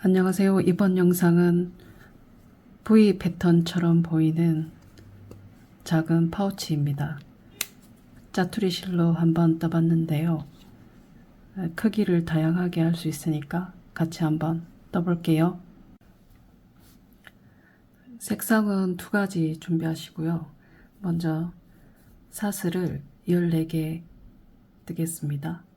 안녕하세요. 이번 영상은 V 패턴처럼 보이는 작은 파우치입니다. 짜투리 실로 한번 떠봤는데요. 크기를 다양하게 할 수 있으니까 같이 한번 떠볼게요. 색상은 두 가지 준비하시고요. 먼저 사슬을 14개 뜨겠습니다.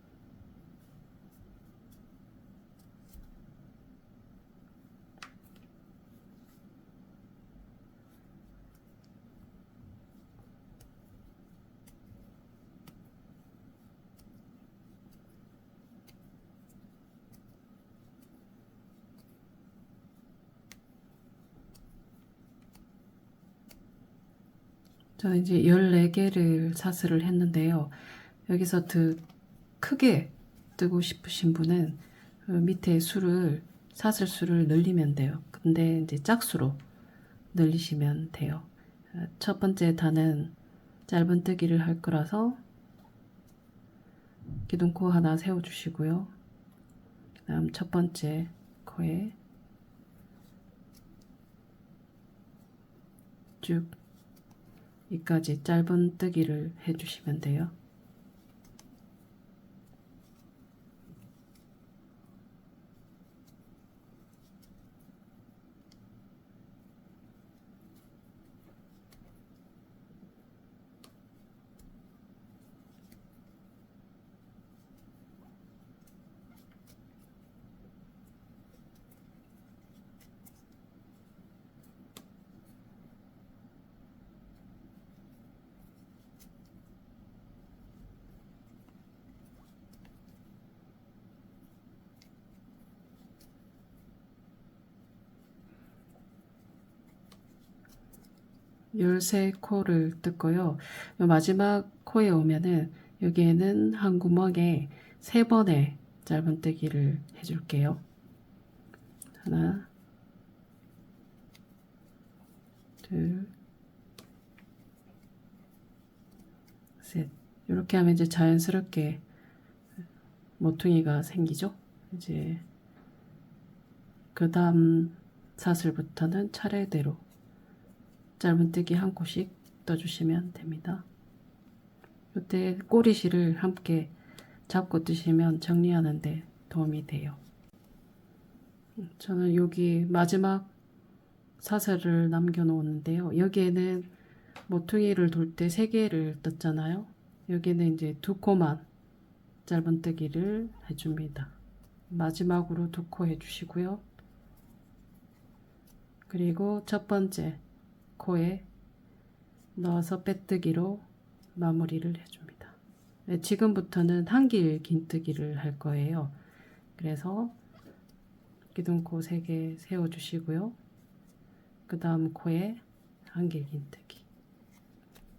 저는 이제 14개를 사슬을 했는데요. 여기서 더 크게 뜨고 싶으신 분은 그 밑에 수를 사슬 수를 늘리면 돼요. 근데 이제 짝수로 늘리시면 돼요. 첫 번째 단은 짧은 뜨기를 할 거라서 기둥코 하나 세워주시고요. 그 다음 첫 번째 코에 쭉 이까지 짧은 뜨기를 해주시면 돼요. 열세 코를 뜯고요. 요 마지막 코에 오면은 여기에는 한 구멍에 세 번의 짧은 뜨기를 해줄게요. 하나, 둘, 셋. 이렇게 하면 이제 자연스럽게 모퉁이가 생기죠. 이제 그 다음 사슬부터는 차례대로 짧은뜨기 한 코씩 떠주시면 됩니다. 이때 꼬리실을 함께 잡고 뜨시면 정리하는데 도움이 돼요. 저는 여기 마지막 사슬을 남겨놓았는데요. 여기에는 모퉁이를 돌때세 개를 떴잖아요. 여기는 이제 두 코만 짧은뜨기를 해줍니다. 마지막으로 두 코 해주시고요. 그리고 첫 번째 코에 넣어서 빼뜨기로 마무리를 해줍니다. 네, 지금부터는 한길 긴뜨기를 할 거예요. 그래서 기둥코 3개 세워주시고요. 그 다음 코에 한길 긴뜨기.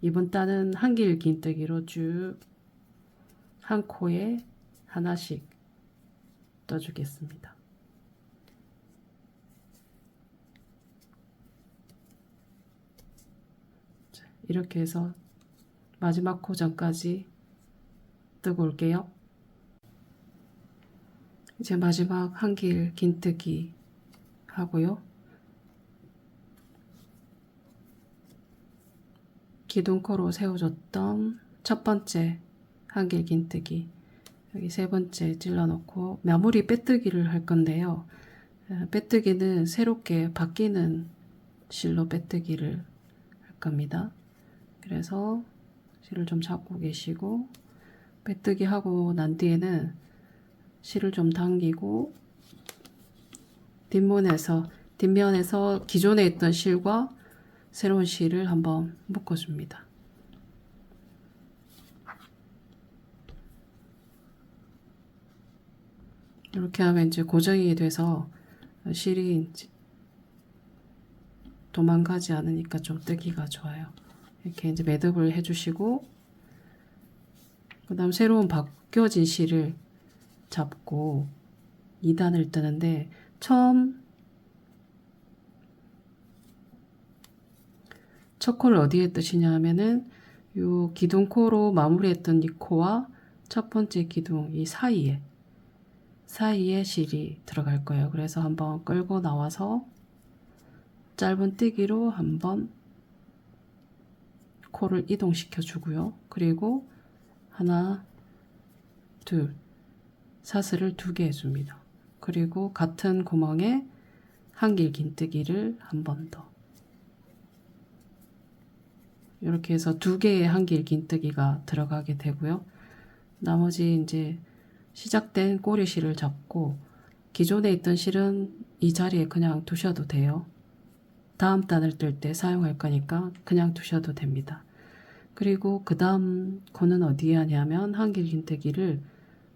이번 단은 한길 긴뜨기로 쭉 한 코에 하나씩 떠주겠습니다. 이렇게 해서 마지막 코전까지 뜨고 올게요. 이제 마지막 한 길 긴뜨기 하고요. 기둥코로 세워줬던 첫 번째 한길 긴뜨기 여기 세 번째 찔러놓고 마무리 빼뜨기를 할 건데요. 빼뜨기는 새롭게 바뀌는 실로 빼뜨기를 할 겁니다. 그래서 실을 좀 잡고 계시고 빼뜨기 하고 난 뒤에는 실을 좀 당기고 뒷면에서 뒷면에서 기존에 있던 실과 새로운 실을 한번 묶어줍니다. 이렇게 하면 이제 고정이 돼서 실이 도망가지 않으니까 좀 뜨기가 좋아요. 이렇게 이제 매듭을 해주시고 그 다음 새로운 바뀌어진 실을 잡고 2단을 뜨는데 처음 첫 코를 어디에 뜨시냐 하면은 요 기둥 코로 마무리했던 이 코와 첫 번째 기둥 이 사이에 사이에 실이 들어갈 거예요. 그래서 한번 끌고 나와서 짧은 뛰기로 한번 코를 이동시켜 주고요. 그리고 하나, 둘, 사슬을 두 개 해줍니다. 그리고 같은 구멍에 한길 긴뜨기를 한 번 더. 이렇게 해서 두 개의 한길 긴뜨기가 들어가게 되고요. 나머지 이제 시작된 꼬리실을 잡고 기존에 있던 실은 이 자리에 그냥 두셔도 돼요. 다음 단을 뜰 때 사용할 거니까 그냥 두셔도 됩니다. 그리고 그 다음 코는 어디에 하냐면 한길 긴뜨기를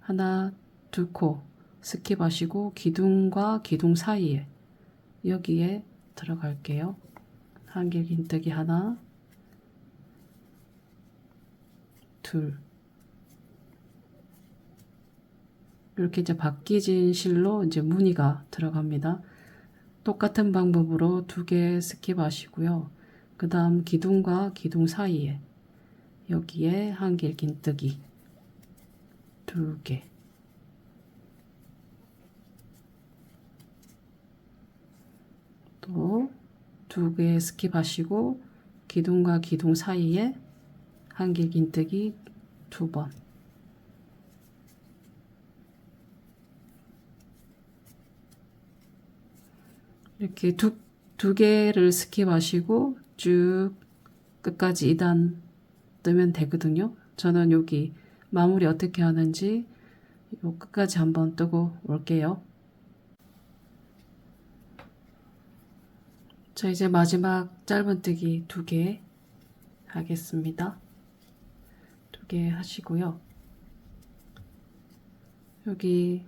하나, 두 코 스킵하시고 기둥과 기둥 사이에 여기에 들어갈게요. 한길 긴뜨기 하나, 둘. 이렇게 이제 바뀌진 실로 이제 무늬가 들어갑니다. 똑같은 방법으로 두 개 스킵하시고요. 그 다음 기둥과 기둥 사이에 여기에 한 길 긴뜨기 두 개. 또 두 개 스킵하시고 기둥과 기둥 사이에 한 길 긴뜨기 두 번. 이렇게 두, 두 개를 스킵하시고 쭉 끝까지 2단 뜨면 되거든요. 저는 여기 마무리 어떻게 하는지 요 끝까지 한번 뜨고 올게요. 자, 이제 마지막 짧은뜨기 두 개 하겠습니다. 두 개 하시고요. 여기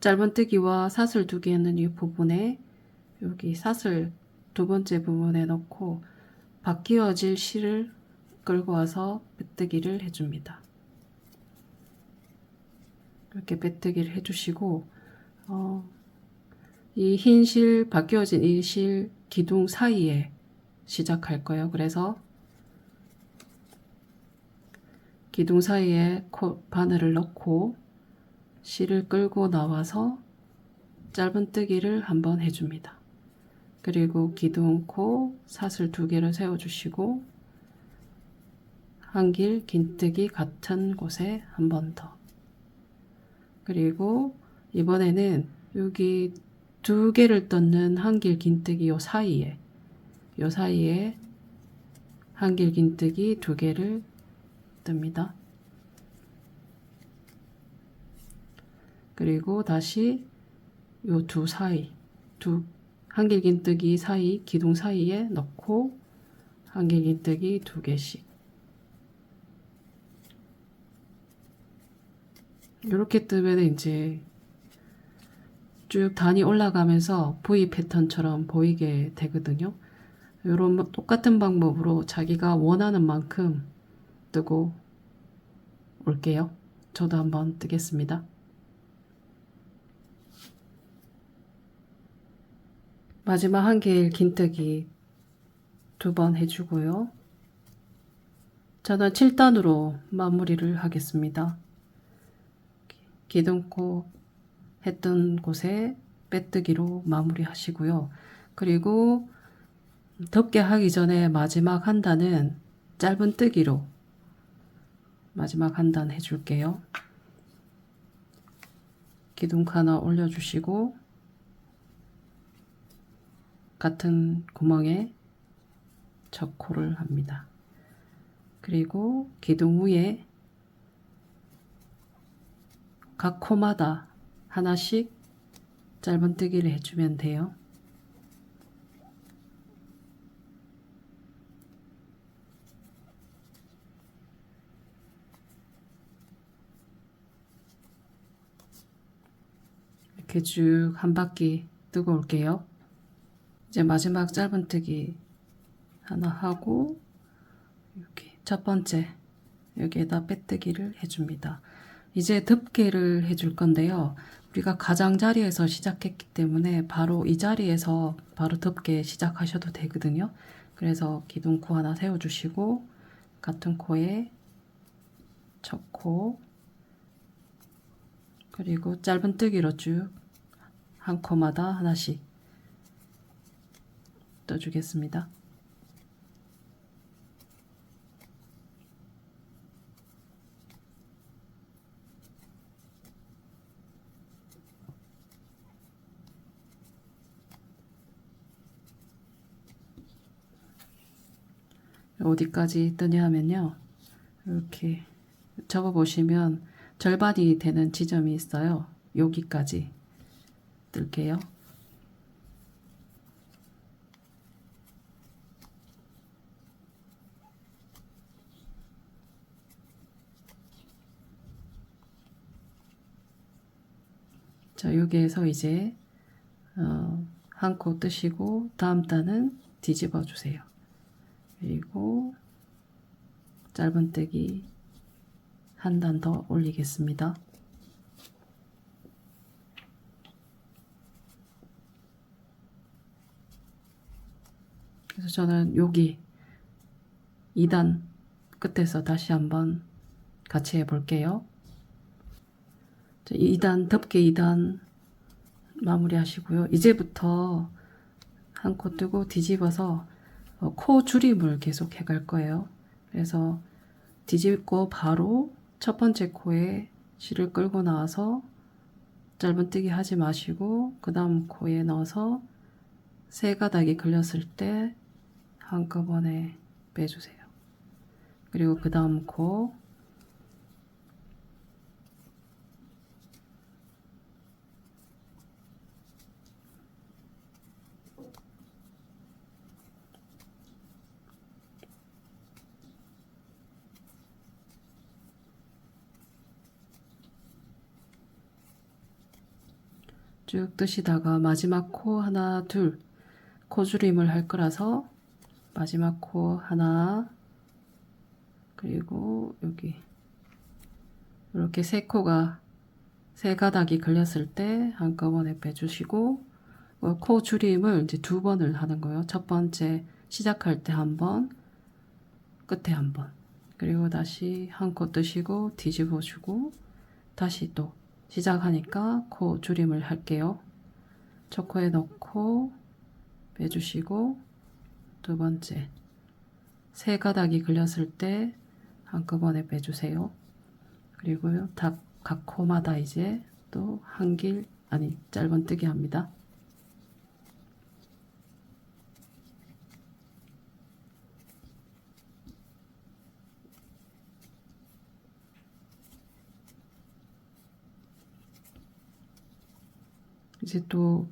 짧은뜨기와 사슬 두 개는 이 부분에 여기 사슬 두 번째 부분에 넣고 바뀌어질 실을 끌고 와서 빼뜨기를 해줍니다. 이렇게 빼뜨기를 해주시고 어, 이 흰 실 바뀌어진 이 실 기둥 사이에 시작할 거예요. 그래서 기둥 사이에 코, 바늘을 넣고 실을 끌고 나와서 짧은 뜨기를 한번 해줍니다. 그리고 기둥 코 사슬 두 개를 세워주시고 한길 긴뜨기 같은 곳에 한 번 더. 그리고 이번에는 여기 두 개를 떴는 한길 긴뜨기 요 사이에 요 사이에 한길 긴뜨기 두 개를 뜹니다. 그리고 다시 요 두 사이 두 한길 긴뜨기 사이 기둥 사이에 넣고 한길 긴뜨기 두 개씩 이렇게 뜨면 이제 쭉 단이 올라가면서 V 패턴처럼 보이게 되거든요. 이런 똑같은 방법으로 자기가 원하는 만큼 뜨고 올게요. 저도 한번 뜨겠습니다. 마지막 한길 긴뜨기 두 번 해주고요. 저는 7단으로 마무리를 하겠습니다. 기둥코 했던 곳에 빼뜨기로 마무리 하시고요. 그리고 덮개 하기 전에 마지막 한 단은 짧은 뜨기로 마지막 한 단 해줄게요. 기둥 하나 올려주시고 같은 구멍에 적코를 합니다. 그리고 기둥 위에 각 코마다 하나씩 짧은뜨기를 해주면 돼요. 이렇게 쭉 한 바퀴 뜨고 올게요. 이제 마지막 짧은뜨기 하나 하고 이렇게 첫 번째 여기에다 빼뜨기를 해줍니다. 이제 덮개를 해줄 건데요. 우리가 가장자리에서 시작했기 때문에 바로 이 자리에서 바로 덮개 시작하셔도 되거든요. 그래서 기둥코 하나 세워주시고 같은 코에 첫 코, 그리고 짧은 뜨기로 쭉 한 코마다 하나씩 떠주겠습니다. 어디까지 뜨냐 하면요. 이렇게 접어 보시면 절반이 되는 지점이 있어요. 여기까지 뜰게요. 자, 여기에서 이제 어, 한코 뜨시고 다음 단은 뒤집어 주세요. 그리고 짧은뜨기 한 단 더 올리겠습니다. 그래서 저는 여기 2단 끝에서 다시 한번 같이 해볼게요. 2단 덮개 2단 마무리 하시고요. 이제부터 한 코 뜨고 뒤집어서 어, 코 줄임을 계속 해갈 거예요. 그래서 뒤집고 바로 첫 번째 코에 실을 끌고 나와서 짧은뜨기 하지 마시고 그 다음 코에 넣어서 세 가닥이 걸렸을 때 한꺼번에 빼주세요. 그리고 그 다음 코 쭉 뜨시다가 마지막 코 하나 둘 코줄임을 할 거라서 마지막 코 하나 그리고 여기 이렇게 세 코가 세 가닥이 걸렸을 때 한꺼번에 빼주시고 어, 코 줄임을 이제 두 번을 하는 거예요. 첫 번째 시작할 때 한 번, 끝에 한 번. 그리고 다시 한 코 뜨시고 뒤집어 주고 다시 또 시작하니까 코 줄임을 할게요. 첫 코에 넣고 빼주시고 두 번째 세 가닥이 걸렸을 때 한꺼번에 빼주세요. 그리고요 각 코마다 이제 또 한 길 아니 짧은 뜨기 합니다. 이제 또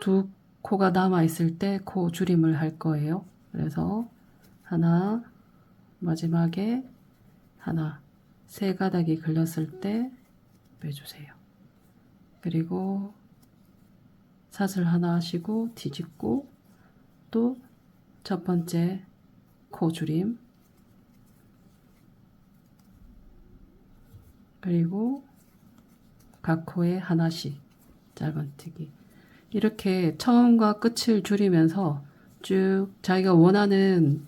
두 코가 남아 있을 때 코 줄임을 할 거예요. 그래서 하나 마지막에 하나 세 가닥이 걸렸을 때 빼주세요. 그리고 사슬 하나 하시고 뒤집고 또 첫 번째 코 줄임 그리고 각 코에 하나씩 짧은뜨기 이렇게 처음과 끝을 줄이면서 쭉 자기가 원하는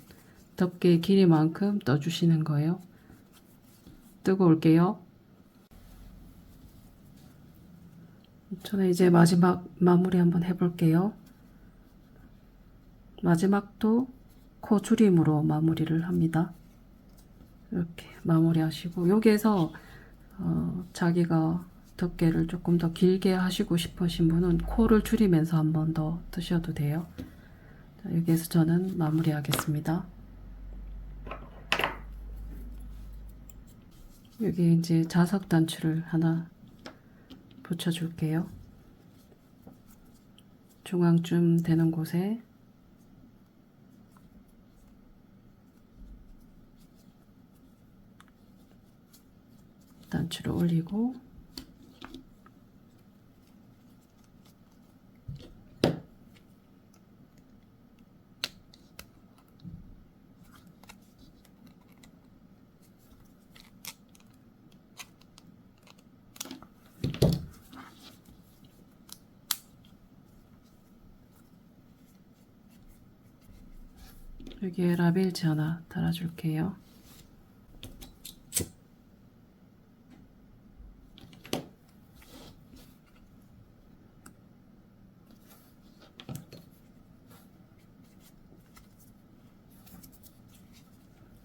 덮개 길이만큼 떠주시는 거예요. 뜨고 올게요. 저는 이제 마지막 마무리 한번 해볼게요. 마지막도 코 줄임으로 마무리를 합니다. 이렇게 마무리 하시고 여기에서 어, 자기가 덮개를 조금 더 길게 하시고 싶으신 분은 코를 줄이면서 한 번더 뜨셔도 돼요. 자, 여기에서 저는 마무리 하겠습니다. 여기 이제 자석 단추를 하나 붙여줄게요. 중앙쯤 되는 곳에 단추를 올리고 뒤에 라벨지 하나 달아줄게요.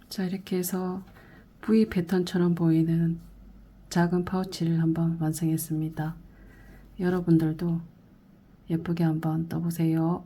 자 이렇게 해서 V 패턴처럼 보이는 작은 파우치를 한번 완성했습니다. 여러분들도 예쁘게 한번 떠보세요.